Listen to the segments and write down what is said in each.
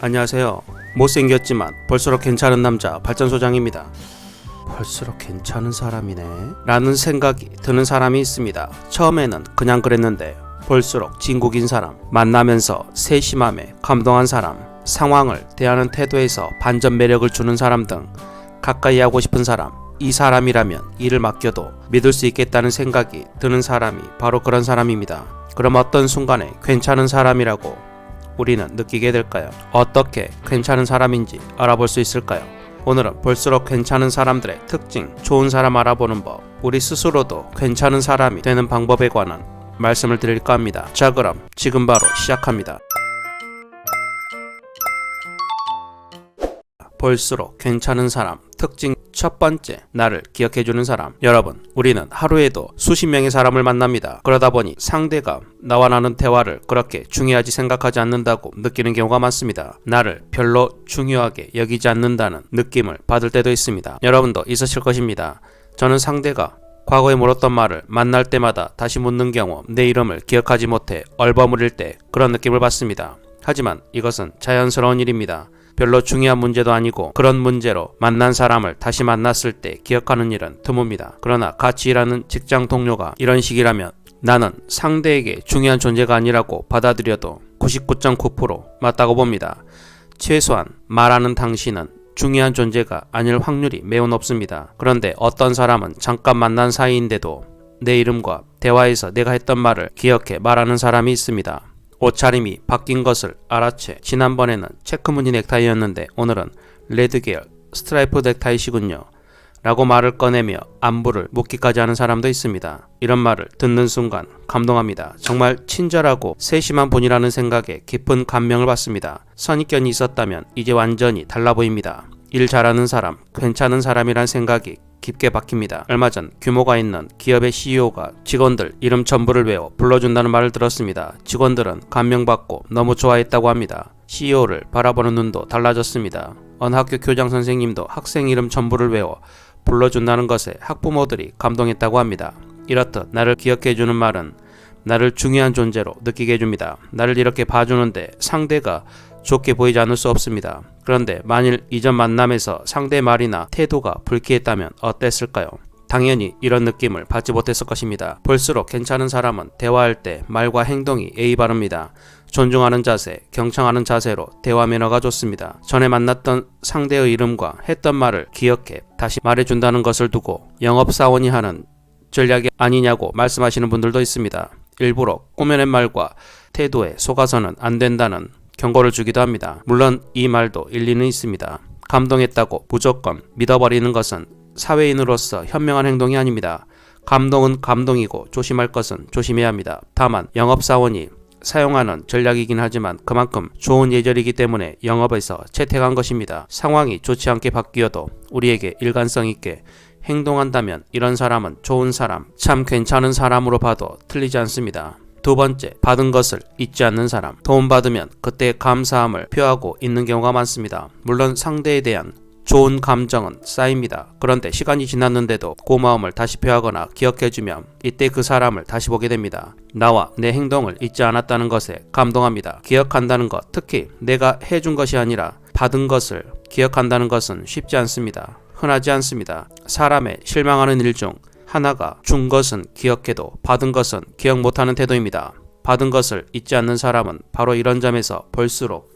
안녕하세요. 못생겼지만 볼수록 괜찮은 남자 발전소장입니다. 볼수록 괜찮은 사람이네. 라는 생각이 드는 사람이 있습니다. 처음에는 그냥 그랬는데 볼수록 진국인 사람, 만나면서 세심함에 감동한 사람, 상황을 대하는 태도에서 반전 매력을 주는 사람 등 가까이 하고 싶은 사람, 이 사람이라면 일을 맡겨도 믿을 수 있겠다는 생각이 드는 사람이 바로 그런 사람입니다. 그럼 어떤 순간에 괜찮은 사람이라고 우리는 느끼게 될까요? 어떻게 괜찮은 사람인지 알아볼 수 있을까요? 오늘은 볼수록 괜찮은 사람들의 특징, 좋은 사람 알아보는 법, 우리 스스로도 괜찮은 사람이 되는 방법에 관한 말씀을 드릴까 합니다. 자, 그럼 지금 바로 시작합니다. 볼수록 괜찮은 사람 특징 첫 번째 나를 기억해주는 사람. 여러분 우리는 하루에도 수십 명의 사람을 만납니다. 그러다 보니 상대가 나와 나눈 대화를 그렇게 중요하지 생각하지 않는다고 느끼는 경우가 많습니다. 나를 별로 중요하게 여기지 않는다는 느낌을 받을 때도 있습니다. 여러분도 있으실 것입니다. 저는 상대가 과거에 물었던 말을 만날 때마다 다시 묻는 경우 내 이름을 기억하지 못해 얼버무릴 때 그런 느낌을 받습니다. 하지만 이것은 자연스러운 일입니다 별로 중요한 문제도 아니고 그런 문제로 만난 사람을 다시 만났을 때 기억하는 일은 드뭅니다. 그러나 같이 일하는 직장 동료가 이런 식이라면 나는 상대에게 중요한 존재가 아니라고 받아들여도 99.9% 맞다고 봅니다. 최소한 말하는 당신은 중요한 존재가 아닐 확률이 매우 높습니다. 그런데 어떤 사람은 잠깐 만난 사이인데도 내 이름과 대화에서 내가 했던 말을 기억해 말하는 사람이 있습니다. 옷차림이 바뀐 것을 알아채 지난번에는 체크무늬 넥타이였는데 오늘은 레드 계열 스트라이프 넥타이시군요. 라고 말을 꺼내며 안부를 묻기까지 하는 사람도 있습니다. 이런 말을 듣는 순간 감동합니다. 정말 친절하고 세심한 분이라는 생각에 깊은 감명을 받습니다. 선입견이 있었다면 이제 완전히 달라 보입니다. 일 잘하는 사람, 괜찮은 사람이란 생각이 깊게 박힙니다. 얼마 전 규모가 있는 기업의 CEO가 직원들 이름 전부를 외워 불러준다는 말을 들었습니다. 직원들은 감명받고 너무 좋아했다고 합니다. CEO를 바라보는 눈도 달라졌습니다. 어느 학교 교장 선생님도 학생 이름 전부를 외워 불러준다는 것에 학부모들이 감동했다고 합니다. 이렇듯 나를 기억해주는 말은 나를 중요한 존재로 느끼게 해줍니다. 나를 이렇게 봐주는데 상대가 좋게 보이지 않을 수 없습니다. 그런데 만일 이전 만남에서 상대 말이나 태도가 불쾌했다면 어땠을까요? 당연히 이런 느낌을 받지 못했을 것입니다. 볼수록 괜찮은 사람은 대화할 때 말과 행동이 예의 바릅니다. 존중하는 자세, 경청하는 자세로 대화 매너가 좋습니다. 전에 만났던 상대의 이름과 했던 말을 기억해 다시 말해준다는 것을 두고 영업사원이 하는 전략이 아니냐고 말씀하시는 분들도 있습니다. 일부러 꾸며낸 말과 태도에 속아서는 안 된다는 경고를 주기도 합니다. 물론 이 말도 일리는 있습니다. 감동했다고 무조건 믿어버리는 것은 사회인으로서 현명한 행동이 아닙니다. 감동은 감동이고 조심할 것은 조심해야 합니다. 다만 영업사원이 사용하는 전략이긴 하지만 그만큼 좋은 예절이기 때문에 영업에서 채택한 것입니다. 상황이 좋지 않게 바뀌어도 우리에게 일관성 있게 행동한다면 이런 사람은 좋은 사람, 참 괜찮은 사람으로 봐도 틀리지 않습니다. 두 번째, 받은 것을 잊지 않는 사람. 도움 받으면 그때 감사함을 표하고 있는 경우가 많습니다. 물론 상대에 대한 좋은 감정은 쌓입니다. 그런데 시간이 지났는데도 고마움을 다시 표하거나 기억해주면 이때 그 사람을 다시 보게 됩니다. 나와 내 행동을 잊지 않았다는 것에 감동합니다. 기억한다는 것, 특히 내가 해준 것이 아니라 받은 것을 기억한다는 것은 쉽지 않습니다. 흔하지 않습니다. 사람의 실망하는 일 중 하나가 준 것은 기억해도 받은 것은 기억 못하는 태도입니다. 받은 것을 잊지 않는 사람은 바로 이런 점에서 볼수록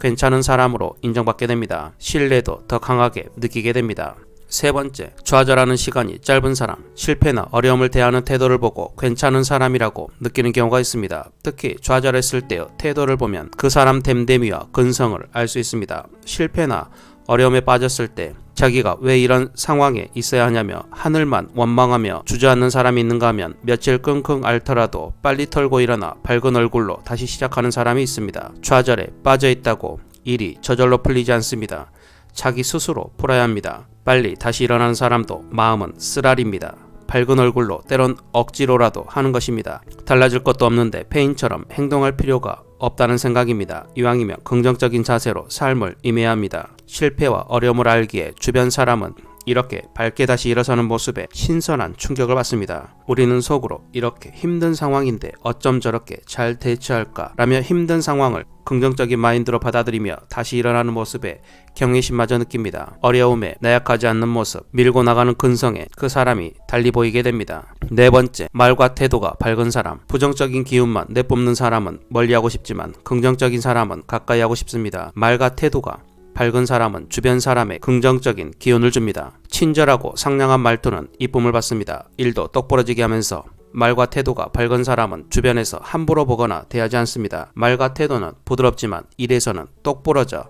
괜찮은 사람으로 인정받게 됩니다. 신뢰도 더 강하게 느끼게 됩니다. 세 번째, 좌절하는 시간이 짧은 사람, 실패나 어려움을 대하는 태도를 보고 괜찮은 사람이라고 느끼는 경우가 있습니다. 특히 좌절했을 때의 태도를 보면 그 사람 됨됨이와 근성을 알 수 있습니다. 실패나 어려움에 빠졌을 때 자기가 왜 이런 상황에 있어야 하냐며 하늘만 원망하며 주저앉는 사람이 있는가 하면 며칠 끙끙 앓더라도 빨리 털고 일어나 밝은 얼굴로 다시 시작하는 사람이 있습니다. 좌절에 빠져 있다고 일이 저절로 풀리지 않습니다. 자기 스스로 풀어야 합니다. 빨리 다시 일어나는 사람도 마음은 쓰라립니다. 밝은 얼굴로 때론 억지로라도 하는 것입니다. 달라질 것도 없는데 페인처럼 행동할 필요가 없다는 생각입니다. 이왕이면 긍정적인 자세로 삶을 임해야 합니다. 실패와 어려움을 알기에 주변 사람은 이렇게 밝게 다시 일어서는 모습에 신선한 충격을 받습니다. 우리는 속으로 이렇게 힘든 상황인데 어쩜 저렇게 잘 대처할까 라며 힘든 상황을 긍정적인 마인드로 받아들이며 다시 일어나는 모습에 경외심마저 느낍니다. 어려움에 나약하지 않는 모습, 밀고 나가는 근성에 그 사람이 달리 보이게 됩니다. 네 번째, 말과 태도가 밝은 사람. 부정적인 기운만 내뿜는 사람은 멀리하고 싶지만 긍정적인 사람은 가까이 하고 싶습니다. 말과 태도가 밝은 사람은 주변 사람의 긍정적인 기운을 줍니다. 친절하고 상냥한 말투는 이쁨을 받습니다. 일도 똑부러지게 하면서 말과 태도가 밝은 사람은 주변에서 함부로 보거나 대하지 않습니다. 말과 태도는 부드럽지만 일에서는 똑부러져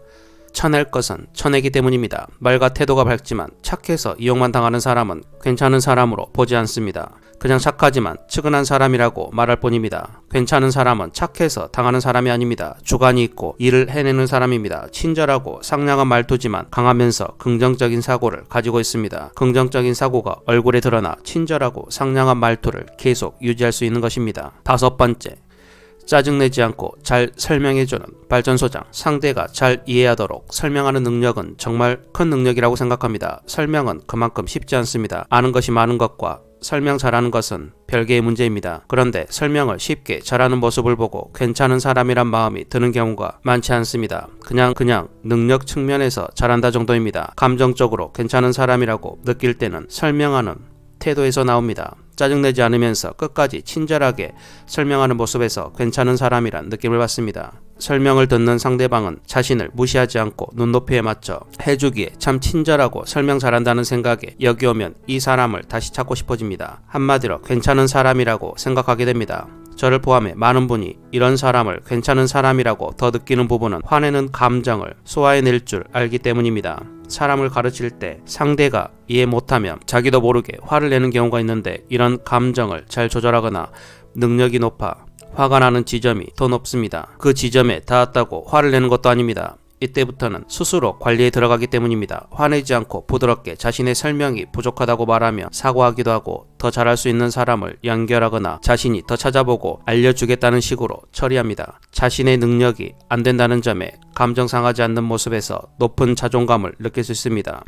쳐낼 것은 쳐내기 때문입니다. 말과 태도가 밝지만 착해서 이용만 당하는 사람은 괜찮은 사람으로 보지 않습니다. 그냥 착하지만 측은한 사람이라고 말할 뿐입니다. 괜찮은 사람은 착해서 당하는 사람이 아닙니다. 주관이 있고 일을 해내는 사람입니다. 친절하고 상냥한 말투지만 강하면서 긍정적인 사고를 가지고 있습니다. 긍정적인 사고가 얼굴에 드러나 친절하고 상냥한 말투를 계속 유지할 수 있는 것입니다. 다섯 번째, 짜증내지 않고 잘 설명해주는 발전소장. 상대가 잘 이해하도록 설명하는 능력은 정말 큰 능력이라고 생각합니다. 설명은 그만큼 쉽지 않습니다. 아는 것이 많은 것과 설명 잘하는 것은 별개의 문제입니다. 그런데 설명을 쉽게 잘하는 모습을 보고 괜찮은 사람이란 마음이 드는 경우가 많지 않습니다. 그냥 그냥 능력 측면에서 잘한다 정도입니다. 감정적으로 괜찮은 사람이라고 느낄 때는 설명하는 태도에서 나옵니다. 짜증내지 않으면서 끝까지 친절하게 설명하는 모습에서 괜찮은 사람이란 느낌을 받습니다. 설명을 듣는 상대방은 자신을 무시하지 않고 눈높이에 맞춰 해주기에 참 친절하고 설명 잘한다는 생각에 여기 오면 이 사람을 다시 찾고 싶어집니다. 한마디로 괜찮은 사람이라고 생각하게 됩니다. 저를 포함해 많은 분이 이런 사람을 괜찮은 사람이라고 더 느끼는 부분은 화내는 감정을 소화해낼 줄 알기 때문입니다. 사람을 가르칠 때 상대가 이해 못하면 자기도 모르게 화를 내는 경우가 있는데 이런 감정을 잘 조절하거나 능력이 높아 화가 나는 지점이 더 높습니다. 그 지점에 닿았다고 화를 내는 것도 아닙니다. 이때부터는 스스로 관리에 들어가기 때문입니다. 화내지 않고 부드럽게 자신의 설명이 부족하다고 말하며 사과하기도 하고 더 잘할 수 있는 사람을 연결하거나 자신이 더 찾아보고 알려주겠다는 식으로 처리합니다. 자신의 능력이 안 된다는 점에 감정 상하지 않는 모습에서 높은 자존감을 느낄 수 있습니다.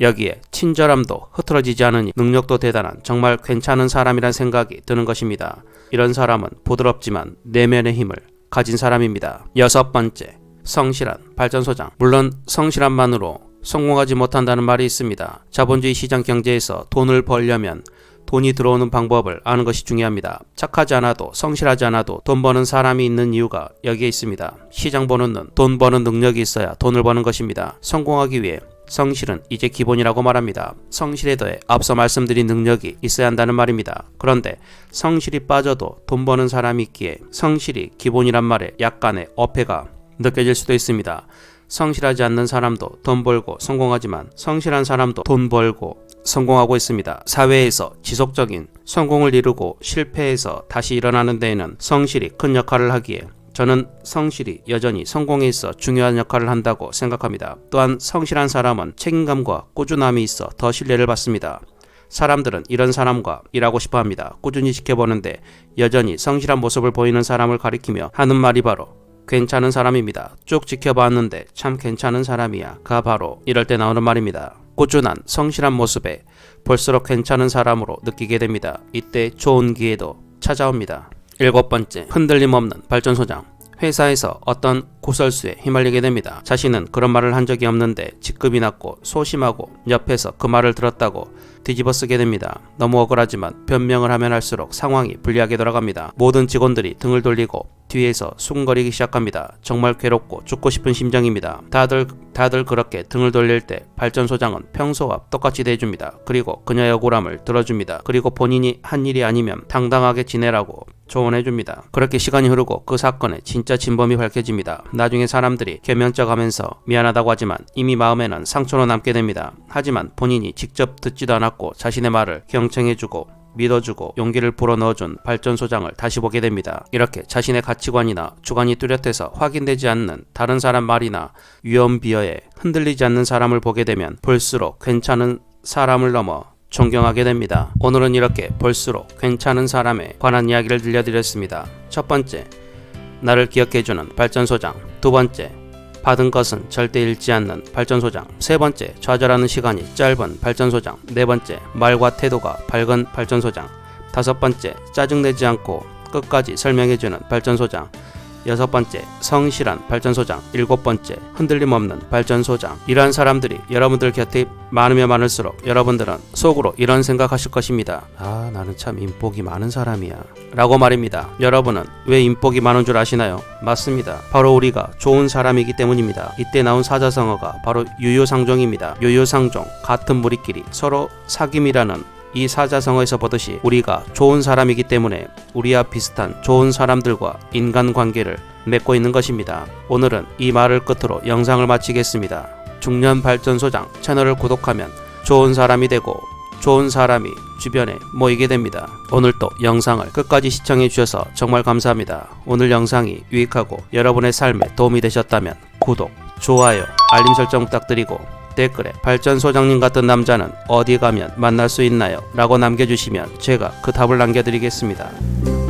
여기에 친절함도 흐트러지지 않으니 능력도 대단한 정말 괜찮은 사람이란 생각이 드는 것입니다. 이런 사람은 부드럽지만 내면의 힘을 가진 사람입니다. 여섯 번째, 성실한 발전소장. 물론 성실함만으로 성공하지 못한다는 말이 있습니다. 자본주의 시장 경제에서 돈을 벌려면 돈이 들어오는 방법을 아는 것이 중요합니다. 착하지 않아도 성실하지 않아도 돈 버는 사람이 있는 이유가 여기에 있습니다. 시장 보는 눈, 돈 버는 능력이 있어야 돈을 버는 것입니다. 성공하기 위해 성실은 이제 기본이라고 말합니다. 성실에 더해 앞서 말씀드린 능력이 있어야 한다는 말입니다. 그런데 성실이 빠져도 돈 버는 사람이 있기에 성실이 기본이란 말에 약간의 어폐가 느껴질 수도 있습니다. 성실하지 않는 사람도 돈 벌고 성공하지만 성실한 사람도 돈 벌고 성공하고 있습니다. 사회에서 지속적인 성공을 이루고 실패해서 다시 일어나는 데에는 성실이 큰 역할을 하기에 저는 성실이 여전히 성공에 있어 중요한 역할을 한다고 생각합니다. 또한 성실한 사람은 책임감과 꾸준함이 있어 더 신뢰를 받습니다. 사람들은 이런 사람과 일하고 싶어 합니다. 꾸준히 지켜보는데 여전히 성실한 모습을 보이는 사람을 가리키며 하는 말이 바로 괜찮은 사람입니다. 쭉 지켜봤는데 참 괜찮은 사람이야. 가 바로 이럴 때 나오는 말입니다. 꾸준한 성실한 모습에 볼수록 괜찮은 사람으로 느끼게 됩니다. 이때 좋은 기회도 찾아옵니다. 일곱 번째, 흔들림 없는 발전소장. 회사에서 어떤 구설수에 휘말리게 됩니다. 자신은 그런 말을 한 적이 없는데 직급이 낮고 소심하고 옆에서 그 말을 들었다고 뒤집어 쓰게 됩니다. 너무 억울하지만 변명을 하면 할수록 상황이 불리하게 돌아갑니다. 모든 직원들이 등을 돌리고 뒤에서 수근거리기 시작합니다. 정말 괴롭고 죽고 싶은 심정입니다. 다들 다들 그렇게 등을 돌릴 때 발전소장은 평소와 똑같이 대해줍니다. 그리고 그녀의 억울함을 들어줍니다. 그리고 본인이 한 일이 아니면 당당하게 지내라고 조언해줍니다. 그렇게 시간이 흐르고 그 사건의 진짜 진범이 밝혀집니다. 나중에 사람들이 개명쩍 하면서 미안하다고 하지만 이미 마음에는 상처로 남게 됩니다. 하지만 본인이 직접 듣지도 않았고 자신의 말을 경청해주고 믿어주고 용기를 불어넣어준 발전소장을 다시 보게 됩니다. 이렇게 자신의 가치관이나 주관이 뚜렷해서 확인되지 않는 다른 사람 말이나 위험 비어에 흔들리지 않는 사람을 보게 되면 볼수록 괜찮은 사람을 넘어 존경하게 됩니다. 오늘은 이렇게 볼수록 괜찮은 사람에 관한 이야기를 들려드렸습니다. 첫 번째, 나를 기억해주는 발전소장. 두 번째, 받은 것은 절대 잃지 않는 발전소장. 세 번째, 좌절하는 시간이 짧은 발전소장. 네 번째, 말과 태도가 밝은 발전소장. 다섯 번째, 짜증내지 않고 끝까지 설명해주는 발전소장. 여섯 번째, 성실한 발전소장. 일곱 번째, 흔들림 없는 발전소장. 이러한 사람들이 여러분들 곁에 많으면 많을수록 여러분들은 속으로 이런 생각하실 것입니다. 아, 나는 참 인복이 많은 사람이야. 라고 말입니다. 여러분은 왜 인복이 많은 줄 아시나요? 맞습니다. 바로 우리가 좋은 사람이기 때문입니다. 이때 나온 사자성어가 바로 유효상종입니다. 유효상종, 같은 무리끼리 서로 사귐이라는 이 사자성어에서 보듯이 우리가 좋은 사람이기 때문에 우리와 비슷한 좋은 사람들과 인간관계를 맺고 있는 것입니다. 오늘은 이 말을 끝으로 영상을 마치겠습니다. 중년 발전소장 채널을 구독하면 좋은 사람이 되고 좋은 사람이 주변에 모이게 됩니다. 오늘도 영상을 끝까지 시청해 주셔서 정말 감사합니다. 오늘 영상이 유익하고 여러분의 삶에 도움이 되셨다면 구독, 좋아요, 알림 설정 부탁드리고 댓글에 발전 소장님 같은 남자는 어디 가면 만날 수 있나요? 라고 남겨주시면 제가 그 답을 남겨드리겠습니다.